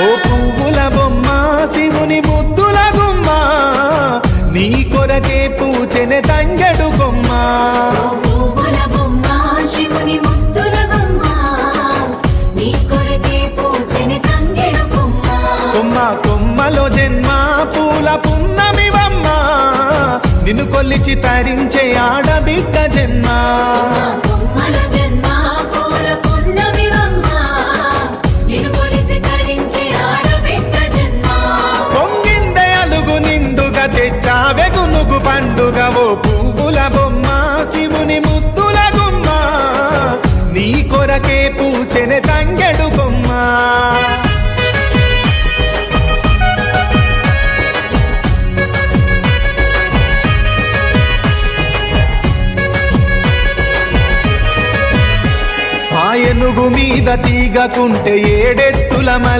ఓ పువ్వుల బొమ్మ శివుని ముద్దుల గుమ్మ నీ కొరకే పూచెనె తంగెడు బొమ్మ. కొమ్మలో జన్మ పూల పున్నమివమ్మ నిన్ను కొల్లిచి తరించే ఆడబిడ్డ జన్మ. పువ్వుల బొమ్మ శివుని ముద్దుల గుమ్మ నీ కొరకే పూచెనె తంగెడు బొమ్మ. ఆ మీద తీగకుంటే ఏడెత్తుల మల్ల